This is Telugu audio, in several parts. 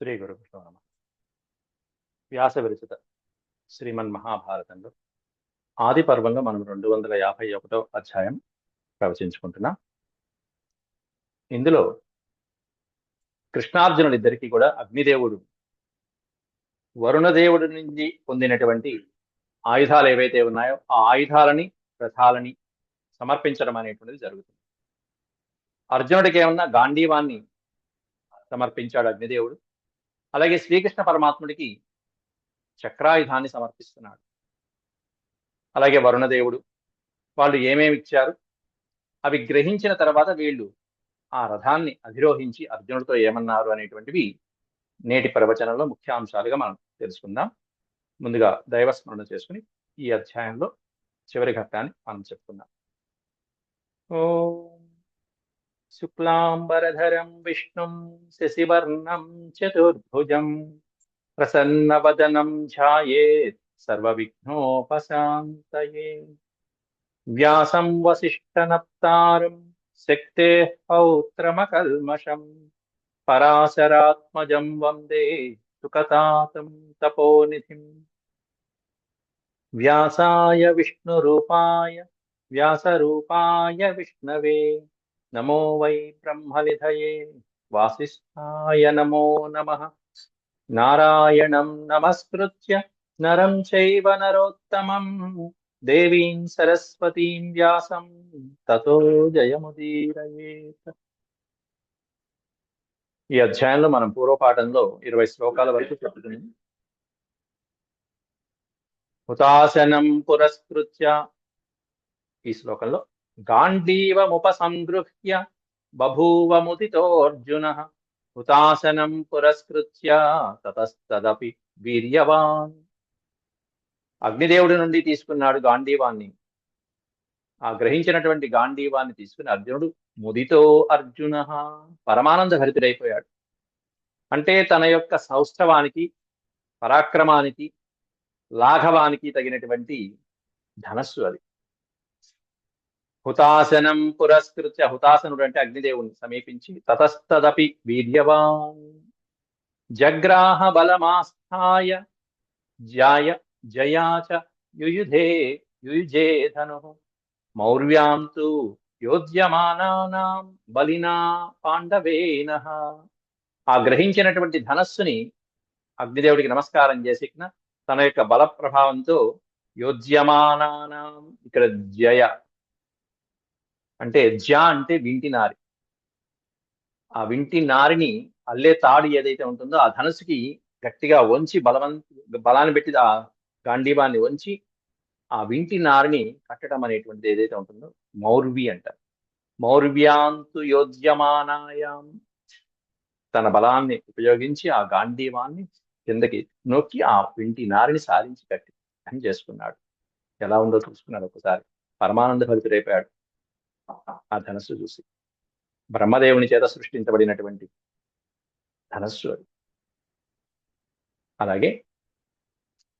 శ్రీ గురుభ్యో నమ వ్యాస విరచిత శ్రీమన్ మహాభారతంలో ఆది పర్వంగా మనం రెండు వందల యాభై ఒకటో అధ్యాయం ప్రవచించుకుంటున్నాం. ఇందులో కృష్ణార్జునులిద్దరికీ కూడా అగ్నిదేవుడు వరుణదేవుడి నుంచి పొందినటువంటి ఆయుధాలు ఏవైతే ఉన్నాయో ఆ ఆయుధాలని రథాలని సమర్పించడం అనేటువంటిది జరుగుతుంది. అర్జునుడికి ఏమన్నా గాంధీవాన్ని సమర్పించాడు అగ్నిదేవుడు? అలాగే శ్రీకృష్ణ పరమాత్ముడికి చక్రాయుధాన్ని సమర్పిస్తున్నాడు. అలాగే వరుణదేవుడు వాళ్ళు ఏమేమి ఇచ్చారు? అవి గ్రహించిన తర్వాత వీళ్ళు ఆ రథాన్ని అధిరోహించి అర్జునుడితో ఏమన్నారు అనేటువంటివి నేటి ప్రవచనంలో ముఖ్యాంశాలుగా మనం తెలుసుకుందాం. ముందుగా దైవస్మరణ చేసుకుని ఈ అధ్యాయంలో చివరి ఘట్టాన్ని మనం చెప్పుకుందాం. ఓ शुक्लाम्बरधरं विष्णु शशिवर्णं चतुर्भुजं प्रसन्नवदनं ध्यायेत् सर्वविघ्नोपशान्तये। व्यासं वसिष्ठनप्तारं शक्तेः पौत्रमकल्मषम् पराशरात्मज वंदे सुकता तपोनिधि। व्यासाय विष्णुपा व्यासूपा विष्णवे నమో వై బ్రహ్మనిధయే వాసిష్ఠాయ నమో నమ. నారాయణం నమస్కృత్య నరం చైవ నరోత్తమం. దేవీం సరస్వతీం వ్యాసం. తతో జయముదీరయేత్. ఈ అధ్యాయంలో మనం పూర్వపాఠంలో ఇరవై శ్లోకాల వరకు చెప్పుతున్నాం హుతాసనం పురస్కృత్య ఈ శ్లోకంలో గాంధీవముపసంగృహ్య బభూవముదితోర్జున హుతాశనం పురస్కృత్య తతస్తదపి వీర్యవాన్. అగ్నిదేవుడి నుండి తీసుకున్నాడు గాంధీవాన్ని. ఆ గ్రహించినటువంటి గాంధీవాన్ని తీసుకుని అర్జునుడు ముదితో అర్జున పరమానంద భరితుడైపోయాడు అంటే తన యొక్క సౌష్ఠవానికి పరాక్రమానికి లాఘవానికి తగినటువంటి ధనస్సు అది. హుతాసనం పురస్కృత్య హుతాసనుడు అంటే అగ్నిదేవుని సమీపించి తతస్తదపి వీర్యవాన్. జగ్రాహ బలమాస్థాయ జాయ జయాచ యుయుధే యుయుజే ధను. మౌర్యాం తు యోధ్యమానానాం బలినా పాండవేన. ఆ గ్రహించినటువంటి ధనస్సుని అగ్నిదేవుడికి నమస్కారం చేసిన తన యొక్క బల ప్రభావంతో యోధ్యమానానాం ఇక్కడ జయ అంటే జ్య అంటే వింటి నారి. ఆ వింటి నారిని అల్లే తాడు ఏదైతే ఉంటుందో ఆ ధనుసుకి గట్టిగా వంచి బలవంత బలాన్ని పెట్టి ఆ గాంధీవాన్ని వంచి ఆ వింటి నారిని కట్టడం అనేటువంటిది ఏదైతే ఉంటుందో మౌర్వి అంటారు మౌర్వ్యాంతు యోధ్యమానాయాం తన బలాన్ని ఉపయోగించి ఆ గాంధీవాన్ని కిందకి నొక్కి ఆ వింటి నారిని సాధించి కట్టి అని చేసుకున్నాడు. ఎలా ఉందో చూసుకున్నాడు ఒకసారి. పరమానంద భక్తుడైపోయాడు ఆ ధనస్సు చూసి. బ్రహ్మదేవుని చేత సృష్టించబడినటువంటి ధనస్సు అది. అలాగే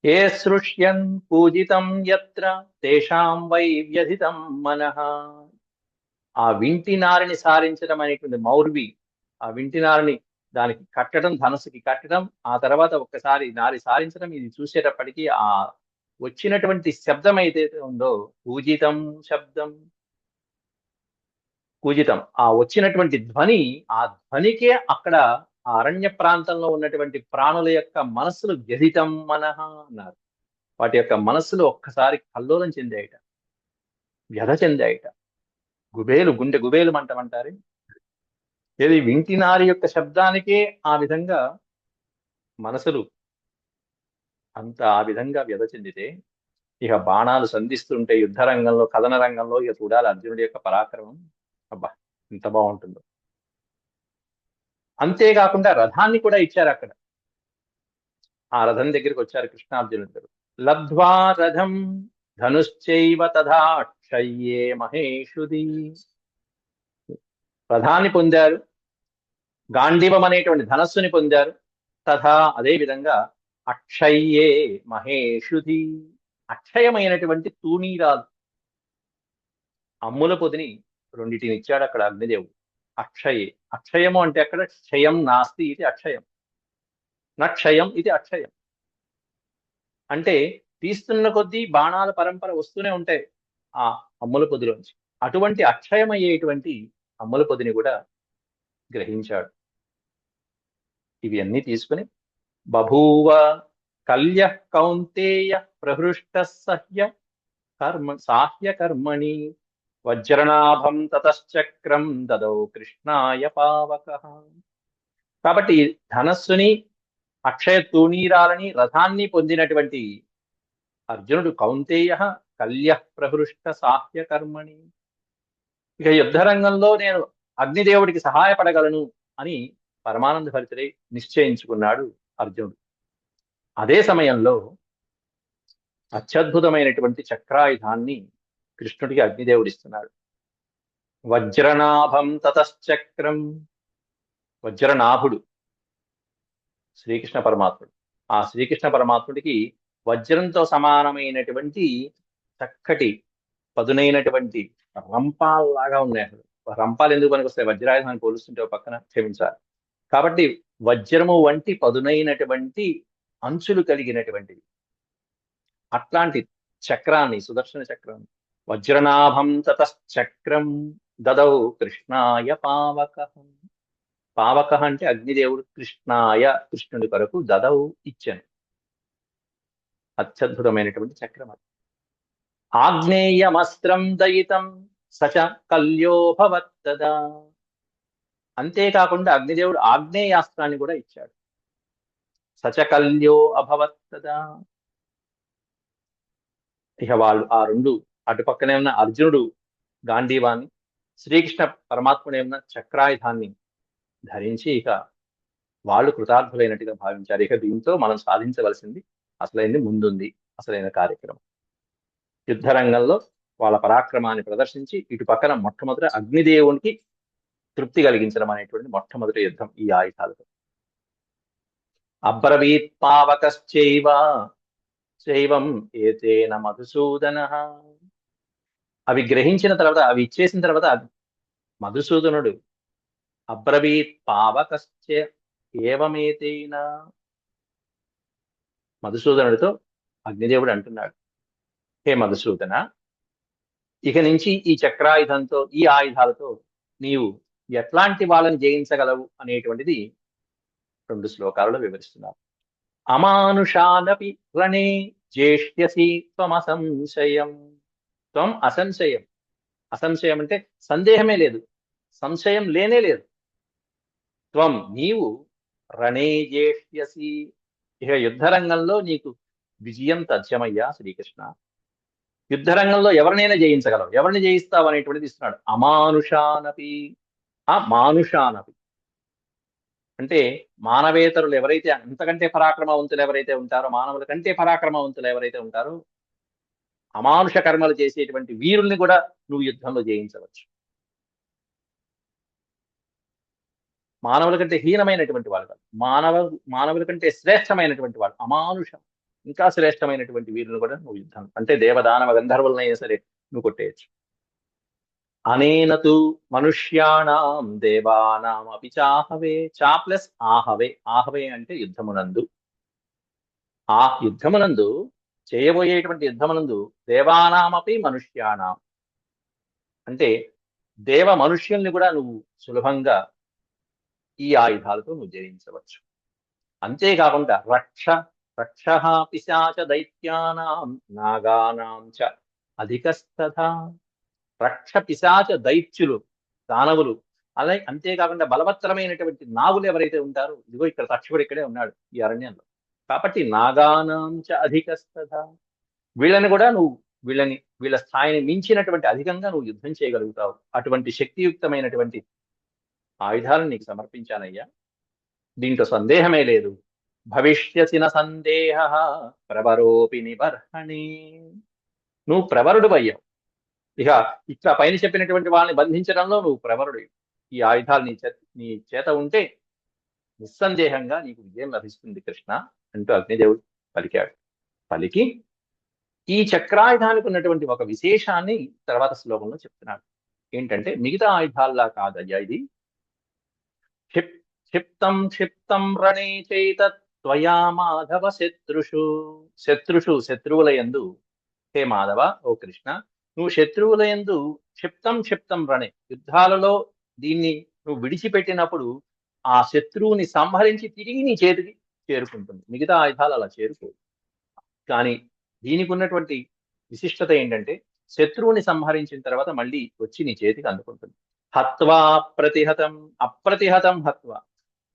ఏ సృష్యన్ పూజితం ఎత్ర తేషాం వై వ్యధితం మనహ ఆ వింటి నారిని సారించడం అనేటువంటి మౌర్వి ఆ వింటి నారిని దానికి కట్టడం ధనస్సుకి కట్టడం ఆ తర్వాత ఒక్కసారి నారి సారించడం ఇది చూసేటప్పటికీ ఆ వచ్చినటువంటి శబ్దం ఏదైతే ఉందో పూజితం శబ్దం పూజితం. ఆ వచ్చినటువంటి ధ్వని ఆ ధ్వనికే అక్కడ ఆ అరణ్య ప్రాంతంలో ఉన్నటువంటి ప్రాణుల యొక్క మనస్సులు వ్యధితం మనహ అన్నారు. వాటి యొక్క మనస్సులు ఒక్కసారి కల్లోలం చెందాయట. వ్యధ చెందాయట. గుబేలు గుండె గుబేలు మంటమంటారు ఏది వింటినారి యొక్క శబ్దానికే ఆ విధంగా మనసులు అంత ఆ విధంగా వ్యధ చెందితే ఇక బాణాలు సంధిస్తుంటే యుద్ధ రంగంలో కథన రంగంలో ఇక చూడాలి అర్జునుడి యొక్క పరాక్రమం. అబ్బా ఎంత బాగుంటుందో. అంతేకాకుండా రథాన్ని కూడా ఇచ్చారు అక్కడ. ఆ రథం దగ్గరికి వచ్చారు కృష్ణార్జునుడు లబ్ధ్వా రథం ధనుశ్చైవ తథాక్షయ్యే మహేషుది. రథాన్ని పొందారు. గాంధీవం అనేటువంటి ధనస్సుని పొందారు. తథా అదే విధంగా అక్షయ్యే మహేషుది. అక్షయమైనటువంటి తూనీరాలు అమ్ముల పొదిని రెండింటిని ఇచ్చాడు అక్కడ అగ్నిదేవుడు. అక్షయే. అక్షయము అంటే అక్కడ క్షయం నాస్తి ఇది అక్షయం. నక్షయం ఇది అక్షయం. అంటే తీస్తున్న కొద్దీ బాణాల పరంపర వస్తూనే ఉంటాయి ఆ అమ్ముల పొదిలోంచి. అటువంటి అక్షయమయ్యేటువంటి అమ్ముల పొదిని కూడా గ్రహించాడు. ఇవి అన్నీ తీసుకుని బభూవ కల్య కౌంతేయ ప్రహృష్ట సహ్య కర్మ సాహ్య కర్మణి వజ్రనాభం తతశ్చక్రం దదౌ కృష్ణాయ పావక. కాబట్టి ధనస్సుని అక్షయ తూణీరాలని రథాన్ని పొందినటువంటి అర్జునుడు కౌంతేయ కల్య ప్రహృష్ట సాహ్యకర్మణి ఇక యుద్ధ రంగంలో నేను అగ్నిదేవుడికి సహాయపడగలను అని పరమానంద భరితుడై నిశ్చయించుకున్నాడు అర్జునుడు. అదే సమయంలో అత్యద్భుతమైనటువంటి చక్రాయుధాన్ని కృష్ణుడికి అగ్నిదేవుడు ఇస్తున్నాడు. వజ్రనాభం తతశ్చక్రం వజ్రనాభుడు శ్రీకృష్ణ పరమాత్ముడు. ఆ శ్రీకృష్ణ పరమాత్ముడికి వజ్రంతో సమానమైనటువంటి చక్కటి పదునైనటువంటి రంపాల్లాగా ఉన్నాయి అసలు. రంపాలు ఎందుకు పనికి వస్తాయి వజ్రాయుధాన్ని పోలుస్తుంటే ఒక పక్కన క్షమించాలి. కాబట్టి వజ్రము వంటి పదునైనటువంటి అంచులు కలిగినటువంటివి అట్లాంటి చక్రాన్ని సుదర్శన చక్రాన్ని వజ్రనాభం తతశ్చక్రం దదౌ కృష్ణాయ పావక. పావక అంటే అగ్నిదేవుడు కృష్ణాయ కృష్ణుడి కొరకు దదౌ ఇచ్చాను. అత్యద్భుతమైనటువంటి చక్రం అది. ఆగ్నేయమస్త్రం దయితం సచ కల్యోభవత్తదా అంతేకాకుండా అగ్నిదేవుడు ఆగ్నేయాస్త్రాన్ని కూడా ఇచ్చాడు. సచకల్యో అభవత్తదా. ఇక వాళ్ళు ఆ రెండు అటుపక్కనే ఉన్న అర్జునుడు గాంధీవాన్ని శ్రీకృష్ణ పరమాత్ముడే ఉన్న చక్రాయుధాన్ని ధరించి ఇక వాళ్ళు కృతార్థులైనట్టుగా భావించారు. ఇక దీంతో మనం సాధించవలసింది అసలైంది ముందుంది అసలైన కార్యక్రమం. యుద్ధ రంగంలో వాళ్ళ పరాక్రమాన్ని ప్రదర్శించి ఇటు పక్కన మొట్టమొదటి అగ్నిదేవునికి తృప్తి కలిగించడం అనేటువంటి మొట్టమొదటి యుద్ధం ఈ ఆయుధాలతో. అబ్రవీత్ పావకశ్చైవ శైవం ఏతేన మధుసూదన. అవి గ్రహించిన తర్వాత అవి ఇచ్చేసిన తర్వాత మధుసూదనుడు అబ్రవీత్ పావకశ్చ ఏవమేతైనా మధుసూదనుడితో అగ్నిదేవుడు అంటున్నాడు. హే మధుసూదన ఇక నుంచి ఈ చక్రాయుధంతో ఈ ఆయుధాలతో నీవు ఎట్లాంటి వాళ్ళని జయించగలవు అనేటువంటిది రెండు శ్లోకాలలో వివరిస్తున్నారు అమానుషానపి రణే జ్యేష్యసి త్వమసంశయం. త్వం అసంశయం. అసంశయం అంటే సందేహమే లేదు. సంశయం లేనే లేదు. త్వం నీవు రణే జ్యేష్యసి ఇక యుద్ధరంగంలో నీకు విజయం తథ్యమయ్యా శ్రీకృష్ణ. యుద్ధరంగంలో ఎవరినైనా జయించగలవు. ఎవరిని జయిస్తావు అనేటువంటిది ఇస్తున్నాడు. అమానుషానపి. ఆ మానుషానపి. అంటే మానవేతరులు ఎవరైతే అంతకంటే పరాక్రమవంతులు ఎవరైతే ఉంటారో మానవుల కంటే పరాక్రమవంతులు ఎవరైతే ఉంటారో అమానుష కర్మలు చేసేటువంటి వీరుల్ని కూడా నువ్వు యుద్ధంలో జయించవచ్చు. మానవుల కంటే హీనమైనటువంటి వాళ్ళు కాదు. మానవ మానవుల కంటే శ్రేష్టమైనటువంటి వాళ్ళు అమానుషం ఇంకా శ్రేష్టమైనటువంటి వీరుని కూడా నువ్వు యుద్ధం అంటే దేవదానవ గంధర్వులనైనా సరే నువ్వు కొట్టేయచ్చు. అనేనతు మనుష్యాణం దేవానాం అపి చాహవే చా ప్లస్ ఆహవే. ఆహవే అంటే యుద్ధమునందు. ఆ యుద్ధమునందు చేయబోయేటువంటి యుద్ధమునందు దేవానామపి మనుష్యానా. అంటే దేవ మనుష్యుల్ని కూడా నువ్వు సులభంగా ఈ ఆయుధాలతో నువ్వు జయించవచ్చు. అంతేకాకుండా రక్ష రక్ష పిశాచ దైత్యానాం నాగానాం చ అధికస్తథా. రక్ష పిశాచ దైత్యులు దానవులు అలాగే అంతేకాకుండా బలవత్తరమైనటువంటి నాగులు ఎవరైతే ఉంటారో ఇదిగో ఇక్కడ తక్షకుడు ఇక్కడే ఉన్నాడు ఈ అరణ్యంలో. కాబట్టి నాగానాంచ అధికస్తథ. వీళ్ళని కూడా నువ్వు వీళ్ళని వీళ్ళ స్థాయిని మించినటువంటి అధికంగా నువ్వు యుద్ధం చేయగలుగుతావు. అటువంటి శక్తియుక్తమైనటువంటి ఆయుధాలను నీకు సమర్పించానయ్యా. దీంట్లో సందేహమే లేదు. భవిష్యసిన సందేహ ప్రవరోపి నిబర్హణి. నువ్వు ప్రవరుడు అయ్యావు. ఇక ఇట్లా పైన చెప్పినటువంటి వాళ్ళని బంధించడంలో నువ్వు ప్రవరుడు ఈ ఆయుధాలు నీ చేత నీ చేత ఉంటే నిస్సందేహంగా నీకు విజయం లభిస్తుంది కృష్ణ అంటూ అగ్నిదేవుడు పలికాడు. పలికి ఈ చక్రాయుధానికి ఉన్నటువంటి ఒక విశేషాన్ని తర్వాత శ్లోకంలో చెప్తున్నాడు. ఏంటంటే మిగతా ఆయుధాల్లా కాదయ్యా ఇది. క్షిప్తం క్షిప్తం రణే చేత త్వయా మాధవ శత్రుషు. శత్రుషు శత్రువుల యందు హే మాధవ ఓ కృష్ణ నువ్వు శత్రువుల యందు క్షిప్తం క్షిప్తం రణే యుద్ధాలలో దీన్ని నువ్వు విడిచిపెట్టినప్పుడు ఆ శత్రువుని సంహరించి తిరిగి నీ చేతికి చేరుకుంటుంది. మిగతా ఆయుధాలు అలా చేరుకోవు. కానీ దీనికి ఉన్నటువంటి విశిష్టత ఏంటంటే శత్రువుని సంహరించిన తర్వాత మళ్ళీ వచ్చి నీ చేతికి అందుకుంటుంది. హత్వా ప్రతిహతం అప్రతిహతం హత్వా.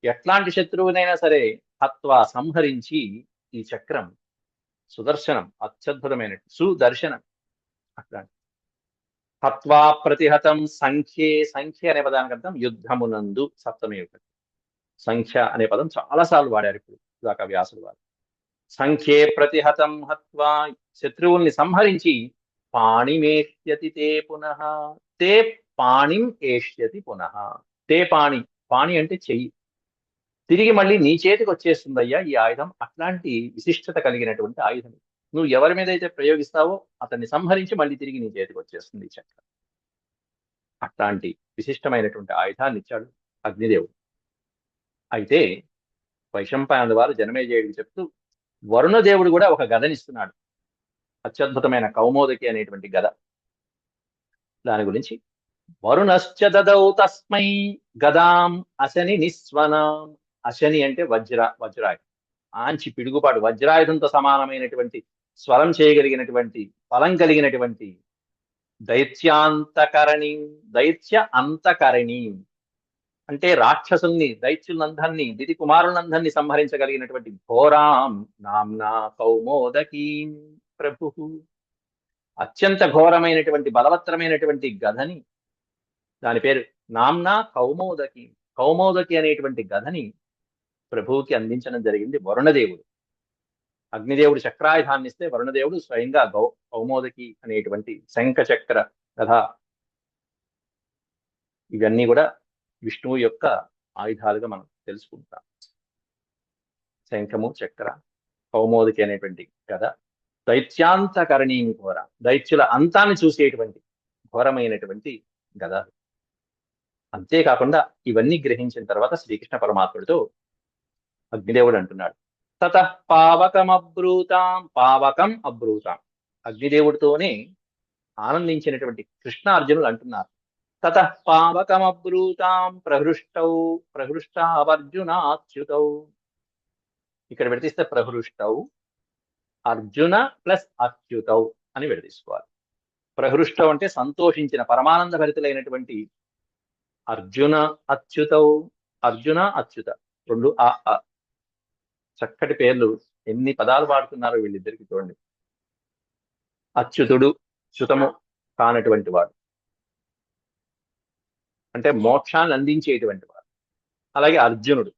ఎట్లాంటి శత్రువునైనా సరే హత్వా సంహరించి ఈ చక్రం సుదర్శనం అత్యద్భుతమైన సుదర్శనం అట్లాంటి. హత్వా ప్రతిహతం సంఖ్యే సంఖ్య అనే పదానికి అర్థం యుద్ధమునందు సప్తమే ఒకటి సంఖ్య అనే పదం చాలా సార్లు వాడారు ఇప్పుడు దాకా వ్యాసులు వారు. సంఖ్యే ప్రతిహతం హత్వా శత్రువుల్ని సంహరించి పాణిమేష్యతి తే పునః తే పాణిం ఏష్యతి పునః. తే పాణి పాణి అంటే చెయ్యి. తిరిగి మళ్ళీ నీ చేతికి వచ్చేస్తుందయ్యా ఈ ఆయుధం అట్లాంటి విశిష్టత కలిగినటువంటి ఆయుధం నువ్వు ఎవరి మీద అయితే ప్రయోగిస్తావో అతన్ని సంహరించి మళ్ళీ తిరిగి నీ చేతికి వచ్చేస్తుంది చక్ర చక్రం. అట్లాంటి విశిష్టమైనటువంటి ఆయుధాన్ని ఇచ్చాడు అగ్నిదేవుడు. అయితే వైశంపాయన వారు జనమేజయుడికి చెప్తూ వరుణదేవుడు కూడా ఒక గదనిస్తున్నాడు. అత్యద్భుతమైన కౌమోదకి అనేటువంటి గద. దాని గురించి వరుణశ్చ దదౌ తస్మై గదాం అశని నిస్వనాం. అశని అంటే వజ్ర వజ్రాయుధం. ఆంచి పిడుగుపాటు వజ్రాయుధంతో సమానమైనటువంటి స్వరం చేయగలిగినటువంటి బలం కలిగినటువంటి దైత్యాంతకరణి దైత్య అంతకరణి. అంటే రాక్షసుల్ని దైత్యులందరినీ దిది కుమారులందరినీ సంహరించగలిగినటువంటి ఘోరాం నామ్నా కౌమోదకీ ప్రభు. అత్యంత ఘోరమైనటువంటి బలవత్తరమైనటువంటి గధని దాని పేరు నామ్నా కౌమోదకి. కౌమోదకి అనేటువంటి గధని ప్రభువుకి అందించడం జరిగింది వరుణదేవుడు. అగ్నిదేవుడు చక్రాయుధాన్ని ఇస్తే వరుణదేవుడు స్వయంగా గౌ కౌమోదకి అనేటువంటి శంఖ చక్ర కథ ఇవన్నీ కూడా విష్ణువు యొక్క ఆయుధాలుగా మనం తెలుసుకుంటాం. శంఖము చక్ర కౌమోదికి అనేటువంటి కథ దైత్యాంతకరణీయం ఘోర దైత్యుల అంతాన్ని చూసేటువంటి ఘోరమైనటువంటి గద. అంతేకాకుండా ఇవన్నీ గ్రహించిన తర్వాత శ్రీకృష్ణ పరమాత్ముడితో అగ్నిదేవుడు అంటున్నాడు. తత పావకం అబ్రూతాం పావకం అబ్రూతాం. అగ్నిదేవుడితోనే ఆనందించినటువంటి కృష్ణ అర్జునులు అంటున్నారు. తత పావకమబ్రూతాం ప్రహృష్టౌ ప్రహృష్టావర్జునాచ్యుతౌ ఇక్కడ విడతీస్తే ప్రహృష్టౌ అర్జున ప్లస్ అచ్యుతౌ అని విడదీసుకోవాలి. ప్రహృష్టం అంటే సంతోషించిన పరమానంద భరితులైనటువంటి అర్జున అచ్యుతౌ అర్జున అచ్యుత. రెండు ఆ ఆ. చక్కటి పేర్లు ఎన్ని పదాలు వాడుతున్నారో వీళ్ళిద్దరికి చూడండి. అచ్యుతుడు చ్యుతము కానటువంటి వాడు. అంటే మోక్షాన్ని అందించేటువంటి వారు. అలాగే అర్జునుడు.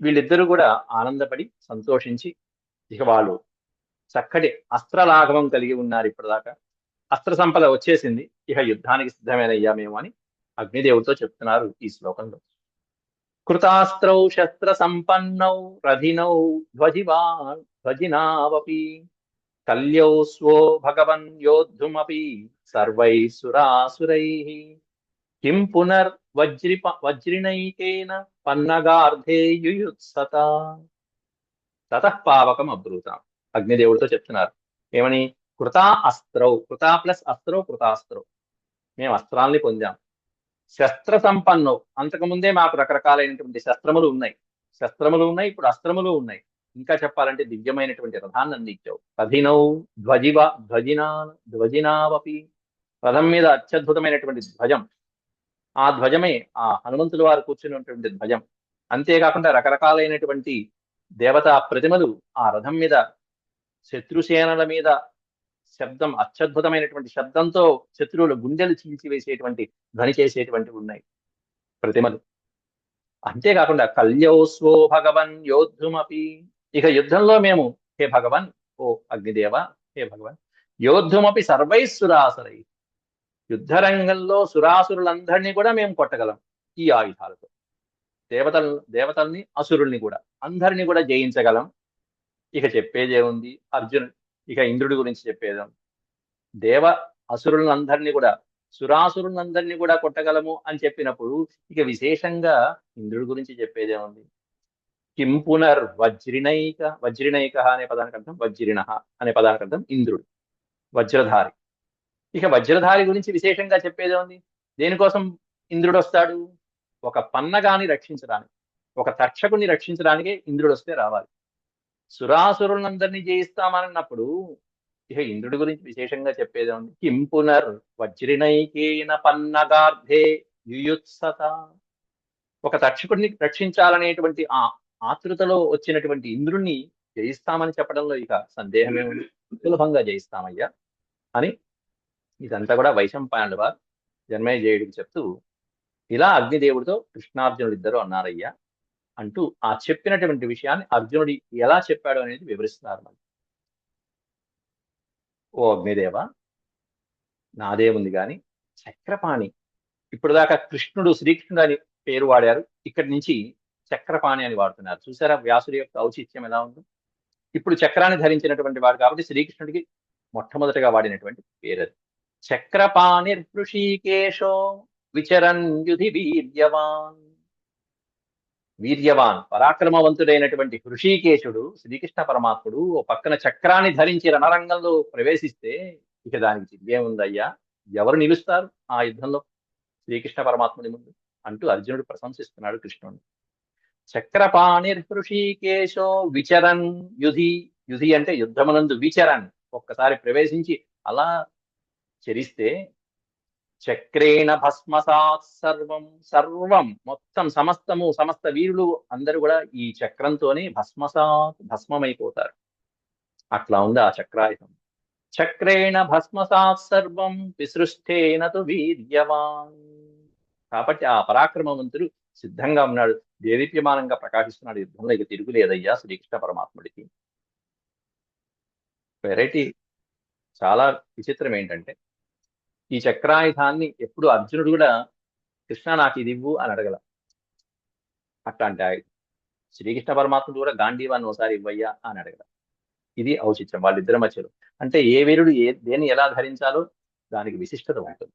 వీళ్ళిద్దరూ కూడా ఆనందపడి సంతోషించి ఇక వాళ్ళు చక్కటి అస్త్రలాఘవం కలిగి ఉన్నారు ఇప్పటిదాకా. అస్త్ర సంపద వచ్చేసింది. ఇక యుద్ధానికి సిద్ధమేనయ్యా మేము అని అగ్నిదేవుడితో చెప్తున్నారు ఈ శ్లోకంలో. కృతాస్త్రౌ శస్త్ర సంపన్నౌ రథినౌ ధ్వజివా ధ్వజినావపి కల్యౌ స్వో భగవన్ యోద్ధుమపి సర్వై సురాసురై కిం పునర్ వజ్రిప వజ్రిణైకేన పన్నగార్ధే తత పావకం అబ్రూతాం అగ్నిదేవుడితో చెప్తున్నారు. ఏమని? కృతా అస్త్రౌ కృతా ప్లస్ అస్త్రౌ కృతాస్త్రౌ మేము అస్త్రాల్ని పొందాం. శస్త్ర సంపన్నం అంతకుముందే మాకు రకరకాలైనటువంటి శస్త్రములు ఉన్నాయి. శస్త్రములు ఉన్నాయి ఇప్పుడు అస్త్రములు ఉన్నాయి. ఇంకా చెప్పాలంటే దివ్యమైనటువంటి రథాన్ని అందించావు రథినౌ ధ్వజివ ధ్వజినా ధ్వజినావపి. రథం మీద అత్యద్భుతమైనటువంటి ధ్వజం. ఆ ధ్వజమే ఆ హనుమంతుల వారు కూర్చున్నటువంటి ధ్వజం. అంతేకాకుండా రకరకాలైనటువంటి దేవతా ప్రతిమలు ఆ రథం మీద శత్రుసేనల మీద శబ్దం అత్యద్భుతమైనటువంటి శబ్దంతో శత్రువుల గుండెలు చీల్చివేసేటువంటి ధ్వని చేసేటువంటివి ఉన్నాయి ప్రతిమలు. అంతేకాకుండా కల్యోస్వో భగవన్ యోద్ధుమపి. ఇక యుద్ధంలో మేము హే భగవన్ ఓ అగ్నిదేవ హే భగవన్ యోద్ధుమపి సర్వైశ్వరాసరై యుద్ధ రంగంలో సురాసురులందరినీ కూడా మేము కొట్టగలం ఈ ఆయుధాలతో. దేవతల దేవతల్ని అసురుల్ని కూడా. అందరినీ కూడా జయించగలం. ఇక చెప్పేదే ఉంది. అర్జునుడు ఇక ఇంద్రుడి గురించి చెప్పేదాం దేవ అసురులందరినీ కూడా సురాసురులందరినీ కూడా కొట్టగలము అని చెప్పినప్పుడు ఇక విశేషంగా ఇంద్రుడి గురించి చెప్పేదేముంది కిం పునర్ వజ్రినైక వజ్రినైక అనే పదానికి అర్థం వజ్రిణ అనే పదానికి అర్థం ఇంద్రుడు. వజ్రధారి. ఇక వజ్రధారి గురించి విశేషంగా చెప్పేదే ఉంది దేనికోసం ఇంద్రుడు వస్తాడు ఒక పన్నగాని రక్షించడానికి ఒక తక్షకుని రక్షించడానికే ఇంద్రుడు వస్తే రావాలి. సురాసురులందరినీ జయిస్తామన్నప్పుడు ఇక ఇంద్రుడి గురించి విశేషంగా చెప్పేదే ఉంది కిం పునర్ వజ్రినైకేన పన్నగార్ధే యుయుత్సత. ఒక తక్షకుడిని రక్షించాలనేటువంటి ఆ ఆతృతలో వచ్చినటువంటి ఇంద్రుణ్ణి జయిస్తామని చెప్పడంలో ఇక సందేహమే ఉంది సులభంగా జయిస్తామయ్యా అని ఇదంతా కూడా వైశంపాయనుడు వారు జన్మేజయుడికి చెప్తూ ఇలా అగ్నిదేవుడితో కృష్ణార్జునుడు ఇద్దరు అన్నారయ్యా అంటూ ఆ చెప్పినటువంటి విషయాన్ని అర్జునుడి ఎలా చెప్పాడు అనేది వివరిస్తున్నారు మరి. ఓ అగ్నిదేవ నాదేముంది కాని చక్రపాణి ఇప్పుడు దాకా కృష్ణుడు శ్రీకృష్ణుడు అని పేరు వాడారు ఇక్కడి నుంచి చక్రపాణి అని వాడుతున్నారు. చూసారా వ్యాసుడి యొక్క ఔచిత్యం ఎలా ఉందో? ఇప్పుడు చక్రాన్ని ధరించినటువంటి వాడు కాబట్టి శ్రీకృష్ణుడికి మొట్టమొదటిగా వాడినటువంటి పేరు అది. చక్రపాణి విచరన్ యుధి వీర్యవాన్. వీర్యవాన్ పరాక్రమవంతుడైనటువంటి హృషీకేశుడు శ్రీకృష్ణ పరమాత్ముడు ఓ పక్కన చక్రాన్ని ధరించి రణరంగంలో ప్రవేశిస్తే ఇక దానికి ఏముందయ్యా ఎవరు నిలుస్తారు ఆ యుద్ధంలో? శ్రీకృష్ణ పరమాత్ముడి ముందు అంటూ అర్జునుడు ప్రశంసిస్తున్నాడు కృష్ణుడు చక్రపాణిర్హృషీకేశో విచరన్ యుధి యుధి అంటే యుద్ధమునందు విచరన్ ఒక్కసారి ప్రవేశించి అలా చరిస్తే చక్రేణ భస్మసాత్ సర్వం సర్వం మొత్తం సమస్తము సమస్త వీరులు అందరూ కూడా ఈ చక్రంతోనే భస్మసాత్ భస్మమైపోతారు. అట్లా ఉంది ఆ చక్రాయుధం. చక్రేణ భస్మసాత్ సర్వం విసృష్టేన తు వీర్యవాన్. కాబట్టి ఆ పరాక్రమవంతుడు సిద్ధంగా ఉన్నాడు. దేదీప్యమానంగా ప్రకాశిస్తున్నాడు. యుద్ధంలో ఇక తిరుగులేదయ్యా శ్రీకృష్ణ పరమాత్ముడికి. వెరైటీ చాలా విచిత్రం ఏంటంటే ఈ చక్రాయుధాన్ని ఎప్పుడు అర్జునుడు కూడా కృష్ణ నాకు ఇది ఇవ్వు అని అడగల. అట్లాంటి ఆయుధం శ్రీకృష్ణ పరమాత్ముడు కూడా గాంధీవాన్ని ఒకసారి ఇవ్వయ్యా అని అడగల. ఇది ఔచిత్యం. వాళ్ళిద్దరి మధ్యలో. అంటే ఏ వీరుడు ఏ దేన్ని ఎలా ధరించాలో దానికి విశిష్టత ఉంటుంది.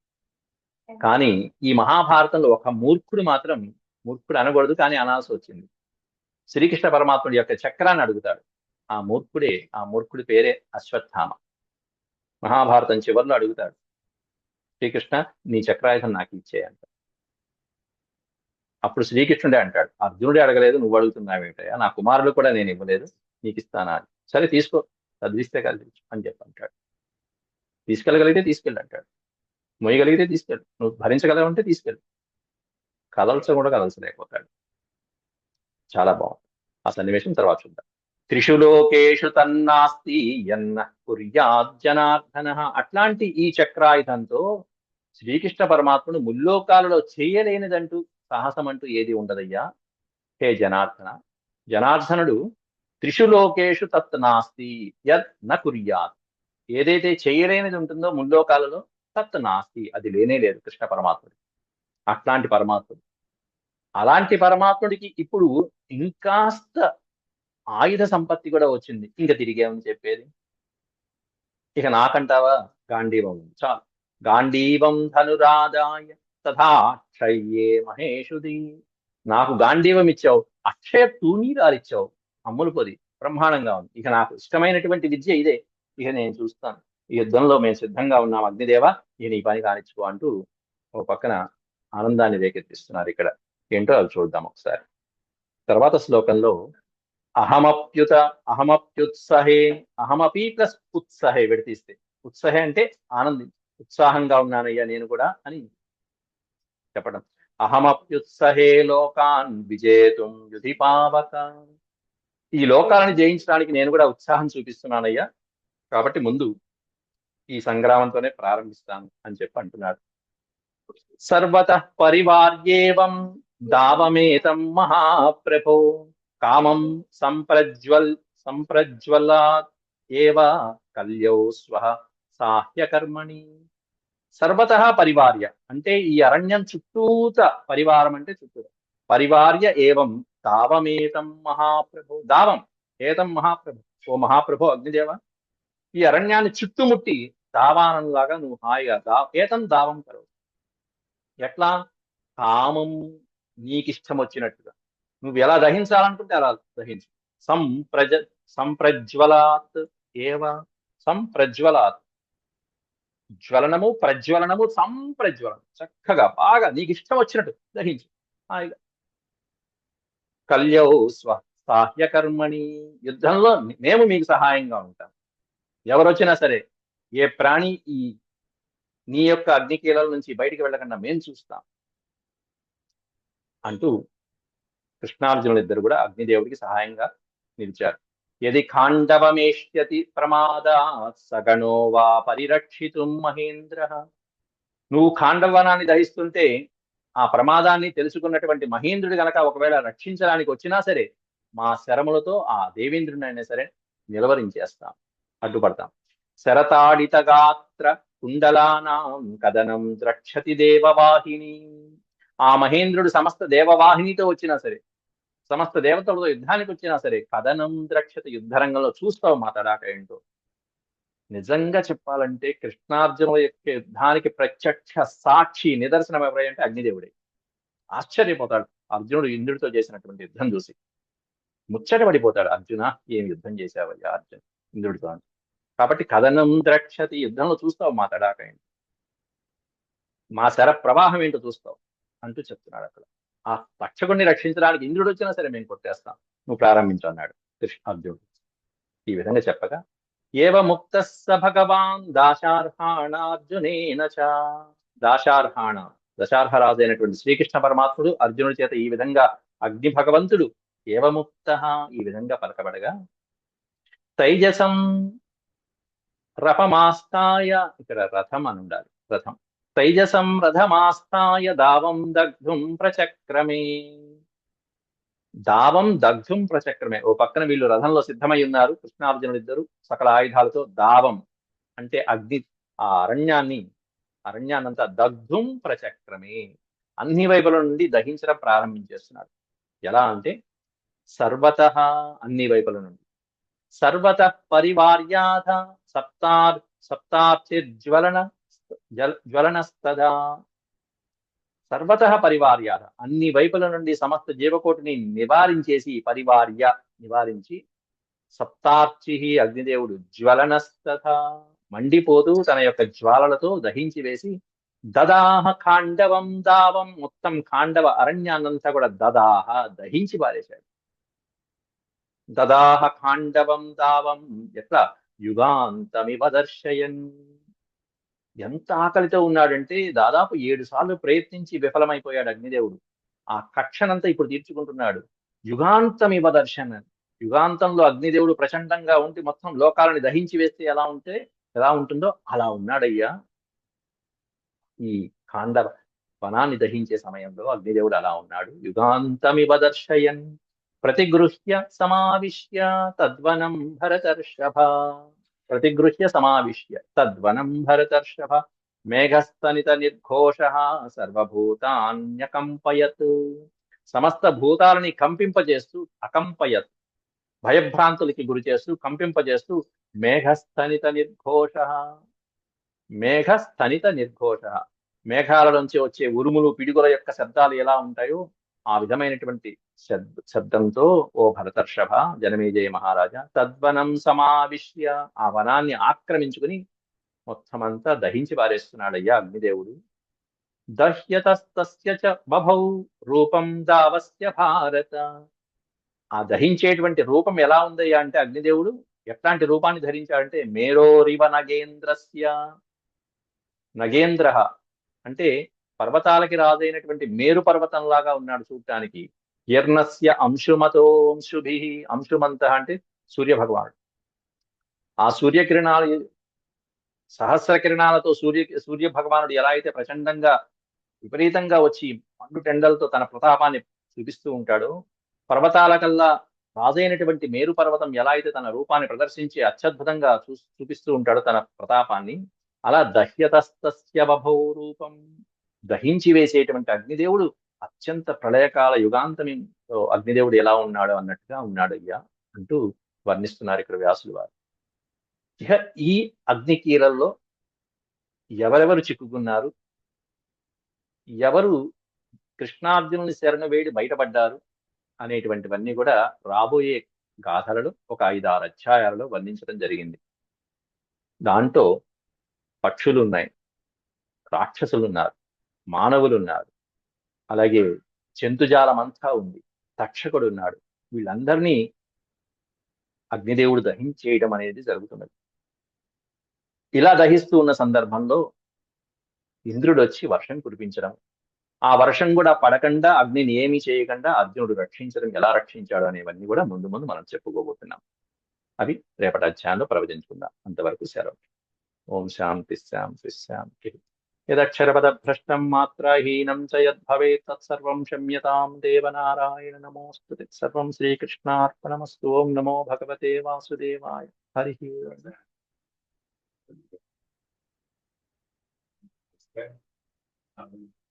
కానీ ఈ మహాభారతంలో ఒక మూర్ఖుడు మాత్రం మూర్ఖుడు అనకూడదు కానీ అనాల్సి వచ్చింది. శ్రీకృష్ణ పరమాత్ముడి యొక్క చక్రాన్ని అడుగుతాడు. ఆ మూర్ఖుడే ఆ మూర్ఖుడి పేరే అశ్వత్థామ. మహాభారతం చివరిలో అడుగుతాడు. శ్రీకృష్ణ నీ చక్రాయుధం నాకు ఇచ్చేయంట. అప్పుడు శ్రీకృష్ణుడే అంటాడు అర్జునుడే అడగలేదు నువ్వు అడుగుతున్నావేమిటయా నా కుమారుడు కూడా నేను ఇవ్వలేదు నీకు ఇస్తానా సరే తీసుకో చదివిస్తే కలిసి అని చెప్పి అంటాడు తీసుకెళ్ళగలిగితే తీసుకెళ్ళి అంటాడు. మొయ్యగలిగితే తీసుకెళ్ళు నువ్వు భరించగలవంటే తీసుకెళ్ళు. కదల్చ కూడా కదల్చలేకపోతాడు. చాలా బాగుంది. ఆ సన్నివేశం తర్వాత చూద్దాం. త్రిషు లోకేషు తన్నాస్తి ఎన్న కుర్యాత్ జనార్దన అట్లాంటి ఈ చక్రాయుధంతో శ్రీకృష్ణ పరమాత్ముడు ముల్లోకాలలో చేయలేనిదంటూ సాహసం అంటూ ఏది ఉండదయ్యా? హే జనార్దన జనార్దనుడు త్రిషు లోకేషు తత్ నాస్తి యత్ న కుర్యాత్. ఏదైతే చేయలేనిది ఉంటుందో ముల్లోకాలలో తత్ నాస్తి అది లేనే లేదు కృష్ణ పరమాత్ముడు అట్లాంటి పరమాత్ముడు. అలాంటి పరమాత్ముడికి ఇప్పుడు ఇంకాస్త ఆయుధ సంపత్తి కూడా వచ్చింది. ఇంకా తిరిగేమని చెప్పేది? ఇక నాకంటావా? గాంధీవం చాలు. గాంధీవం ధనురాదాయ తథాక్షయ్యే మహేషుది. నాకు గాంధీవం ఇచ్చావు అక్షయ తూనీరాలు ఇచ్చావు అమ్ములు పొది బ్రహ్మాండంగా ఉంది. ఇక నాకు ఇష్టమైనటువంటి విద్య ఇదే. ఇక నేను చూస్తాను. ఈ యుద్ధంలో మేము సిద్ధంగా ఉన్నాం అగ్నిదేవ నేను ఈ పని కానిచ్చుకో అంటూ ఓ పక్కన ఆనందాన్ని రేకెత్తిస్తున్నారు ఇక్కడ. ఏంటో అది చూద్దాం ఒకసారి. తర్వాత శ్లోకంలో అహమప్యుత అహమప్యుత్సహే అహమపి ప్లస్ ఉత్సహే విడతీస్తే. ఉత్సహే అంటే ఆనంది ఉత్సాహంగా ఉన్నానయ్యా నేను కూడా అని చెప్పడం. అహమప్యుత్సహే లోకాన్ విజేతుం యుధి పావక ఈ లోకాలను జయించడానికి నేను కూడా ఉత్సాహం చూపిస్తున్నానయ్యా. కాబట్టి ముందు ఈ సంగ్రామంతోనే ప్రారంభిస్తాను అని చెప్పి అంటున్నాడు సర్వత పరివార్యేవం దావమేతం మహాప్రభో. కామం సంప్రజ్వల్ సంప్రజ్వలాత్ ఏవ కల్యౌ స్వ సాహ్యకర్మణి. సర్వత పరివార్య. అంటే ఈ అరణ్యం చుట్టూత పరివారం అంటే చుట్టూ. పరివార్య ఏవం? దావమేతం మహాప్రభు. దావం. ఏతం మహాప్రభు? ఓ మహాప్రభు అగ్నిదేవ. ఈ అరణ్యాన్ని చుట్టుముట్టి దావానంలాగా నువ్వు హాయిగా దా ఏతం దావం కరవు. ఎట్లా? కామం నీకిష్టం వచ్చినట్టుగా. నువ్వు ఎలా దహించాలనుకుంటే అలా దహించు. సంప్రజ సంప్రజ్వలాత్ ఏవ? సంప్రజ్వలాత్. జ్వలనము ప్రజ్వలనము సంప్రజ్వలనం చక్కగా బాగా నీకు ఇష్టం వచ్చినట్టు దహించు హాయిగా. కల్యౌ స్వ సాహ్యకర్మణి యుద్ధంలో మేము మీకు సహాయంగా ఉంటాం. ఎవరొచ్చినా సరే ఏ ప్రాణి ఈ నీ యొక్క అగ్నికీలల నుంచి బయటికి వెళ్ళకుండా మేము చూస్తాం. అంటూ కృష్ణార్జునులు ఇద్దరు కూడా అగ్నిదేవుడికి సహాయంగా నిలిచారు. యది ఖాండవమేష్యతి ప్రమాదా సగణో వా పరిరక్షితుం మహేంద్ర నువ్వు ఖాండవనాన్ని దహిస్తుంటే ఆ ప్రమాదాన్ని తెలుసుకున్నటువంటి మహేంద్రుడు గనక ఒకవేళ రక్షించడానికి వచ్చినా సరే మా శరములతో ఆ దేవేంద్రుడినైనా సరే నిలవరించేస్తాం అడ్డుపడతాం. శరతాడిత గాత్ర కుండలానాం కదనం ద్రక్షతి దేవవాహిని. ఆ మహేంద్రుడు సమస్త దేవవాహినితో వచ్చినా సరే సమస్త దేవతలతో యుద్ధానికి వచ్చినా సరే కథనం ద్రక్షత యుద్ధరంగంలో చూస్తావు మా తడాక ఏంటో. నిజంగా చెప్పాలంటే కృష్ణార్జునుల యొక్క యుద్ధానికి ప్రత్యక్ష సాక్షి నిదర్శనం ఎవరంటే అగ్నిదేవుడే. ఆశ్చర్యపోతాడు. అర్జునుడు ఇంద్రుడితో చేసినటువంటి యుద్ధం చూసి. ముచ్చట పడిపోతాడు. అర్జున ఏం యుద్ధం చేశావయ్యా అర్జున్? ఇంద్రుడితో కాబట్టి కథనం ద్రక్షతి యుద్ధంలో చూస్తావు మా తడాక మా శర ప్రవాహం ఏంటో చూస్తావు అంటూ చెప్తున్నాడు అక్కడ. ఆ తక్షకుడిని రక్షించడానికి ఇంద్రుడు వచ్చినా సరే మేము కొట్టేస్తాం. నువ్వు ప్రారంభించు అన్నాడు అర్జునుడు ఈ విధంగా చెప్పగా ఏవ ముక్త స భగవాన్ దాశార్హాణార్జునేన చ. దాశార్హాణ దశార్హరాజు అయినటువంటి శ్రీకృష్ణ పరమాత్ముడు అర్జునుడి చేత ఈ విధంగా అగ్ని భగవంతుడు ఏవముక్త ఈ విధంగా పలకబడగా తైజసం రపమాస్తాయ ఇక్కడ రథం అని ఉండాలి రథం. తైజసం రథమాస్థాయ దావం దగ్ధుం ప్రచక్రమే. దావం దగ్ధుం ప్రచక్రమే. ఓ పక్కన వీళ్ళు రథంలో సిద్ధమై ఉన్నారు. కృష్ణార్జునుడు ఇద్దరు సకల ఆయుధాలతో దావం అంటే అగ్ని ఆ అరణ్యాన్ని అరణ్యాన్నంతా దగ్ధుం ప్రచక్రమే. అన్ని వైపుల నుండి దహించడం ప్రారంభించేస్తున్నాడు ఎలా అంటే సర్వత అన్ని వైపుల నుండి. సర్వత పరివార్యాథ సప్తార్ సప్తార్చిర్జ్వలన జ్వలనస్తదా. సర్వత పరివార్య. అన్ని వైపుల నుండి సమస్త జీవకోటిని నివారించేసి పరివార్య. నివారించి సప్తార్చి అగ్నిదేవుడు జ్వలనస్తథ. మండిపోతూ తన యొక్క జ్వాలలతో దహించి వేసి దదాహ ఖాండవం దావం. మొత్తం ఖాండవ అరణ్యాన్నంతా కూడా దదాహ దహించి పారేశాడు. దదాహ ఖాండవం దావం. ఎట్లా? యుగాంతమివ దర్శయన్. ఎంత ఆకలితో ఉన్నాడంటే దాదాపు ఏడు సార్లు ప్రయత్నించి విఫలమైపోయాడు అగ్నిదేవుడు. ఆ కక్షనంతా ఇప్పుడు తీర్చుకుంటున్నాడు. యుగాంతమివ దర్శన. యుగాంతంలో అగ్నిదేవుడు ప్రచండంగా ఉండి మొత్తం లోకాలని దహించి వేస్తే ఎలా ఉంటే ఎలా ఉంటుందో అలా ఉన్నాడయ్యా. ఈ కాండ వనాన్ని దహించే సమయంలో అగ్నిదేవుడు అలా ఉన్నాడు. యుగాంతమివ దర్శయన్. ప్రతిగృహ్య సమావిశ్య తద్వనం భరతర్షభ. ప్రతిగృహ్య సమావిశ్య. తద్వనం భరతర్షభ. మేఘస్తనిత నిర్ఘోష సర్వభూతాన్యకంపయత్. సమస్త భూతాలని కంపింపజేస్తూ అకంపయత్. భయభ్రాంతులకి గురి చేస్తూ కంపింపజేస్తూ మేఘస్థనిత నిర్ఘోష. మేఘస్థనిత నిర్ఘోష. మేఘాల నుంచి వచ్చే ఉరుములు పిడుగుల యొక్క శబ్దాలు ఎలా ఉంటాయో ఆ విధమైనటువంటి శబ్దంతో ఓ భరతర్షభ జనమేజయ మహారాజా తద్వనం సమావిశ్య ఆ వనాన్ని ఆక్రమించుకుని మొత్తం అంతా దహించి పారేస్తున్నాడయ్యా అగ్నిదేవుడు. దహ్యతస్తస్య చ బభౌ రూపం దావస్య భారత ఆ దహించేటువంటి రూపం ఎలా ఉందయ్యా అంటే అగ్నిదేవుడు ఎట్లాంటి రూపాన్ని ధరించాడంటే మేరోరివ నగేంద్రస్య నగేంద్ర అంటే పర్వతాలకి రాజైనటువంటి మేరు పర్వతం లాగా ఉన్నాడు చూడటానికి యర్ణస్య అంశుమతో అంశుభి అంశుమంత అంటే సూర్య భగవానుడు ఆ సూర్యకిరణాలు సహస్ర కిరణాలతో సూర్య సూర్య భగవానుడు ఎలా అయితే ప్రచండంగా విపరీతంగా వచ్చి పండు టెండలతో తన ప్రతాపాన్ని చూపిస్తూ ఉంటాడో పర్వతాల కల్లా రాజైనటువంటి మేరు పర్వతం ఎలా అయితే తన రూపాన్ని ప్రదర్శించి అత్యద్భుతంగా చూ చూపిస్తూ ఉంటాడో తన ప్రతాపాన్ని అలా దహ్యతస్తస్య బభో రూపం దహించి వేసేటువంటి అగ్నిదేవుడు అత్యంత ప్రళయకాల యుగాంతమి. అగ్నిదేవుడు ఎలా ఉన్నాడు అన్నట్టుగా ఉన్నాడు అయ్యా అంటూ వర్ణిస్తున్నారు ఇక్కడ వ్యాసులు వారు. ఇహ ఈ అగ్నికీలల్లో ఎవరెవరు చిక్కుకున్నారు? ఎవరు కృష్ణార్జునుని శరణ వేడి బయటపడ్డారు? అనేటువంటివన్నీ కూడా రాబోయే గాథలలో ఒక ఐదారు అధ్యాయాలలో వర్ణించడం జరిగింది. దాంట్లో పక్షులు ఉన్నాయి రాక్షసులు ఉన్నారు మానవులు ఉన్నారు అలాగే జంతుజాలం అంతా ఉంది. తక్షకుడు ఉన్నాడు వీళ్ళందరినీ అగ్నిదేవుడు దహించేయడం అనేది జరుగుతున్నది. ఇలా దహిస్తూ ఉన్న సందర్భంలో ఇంద్రుడు వచ్చి వర్షం కురిపించడం. ఆ వర్షం కూడా పడకుండా అగ్నిని ఏమీ చేయకుండా అర్జునుడు రక్షించడం ఎలా రక్షించాడు అనేవన్నీ కూడా ముందు ముందు మనం చెప్పుకోబోతున్నాం. అవి రేపటి అధ్యాయంలో ప్రవచించుకుందాం. అంతవరకు సెలవు. ఓం శాంతి శాంతి శాంతి. यदक्षरपदभ्रष्टं मात्राहीनं च तत्सव क्षम्यता क्षम्यतां देवनारायण नमोऽस्तु तत्सर्वं श्रीकृष्णार्पणमस्तु ॐ नमो भगवते वासुदेवाय हरि Um.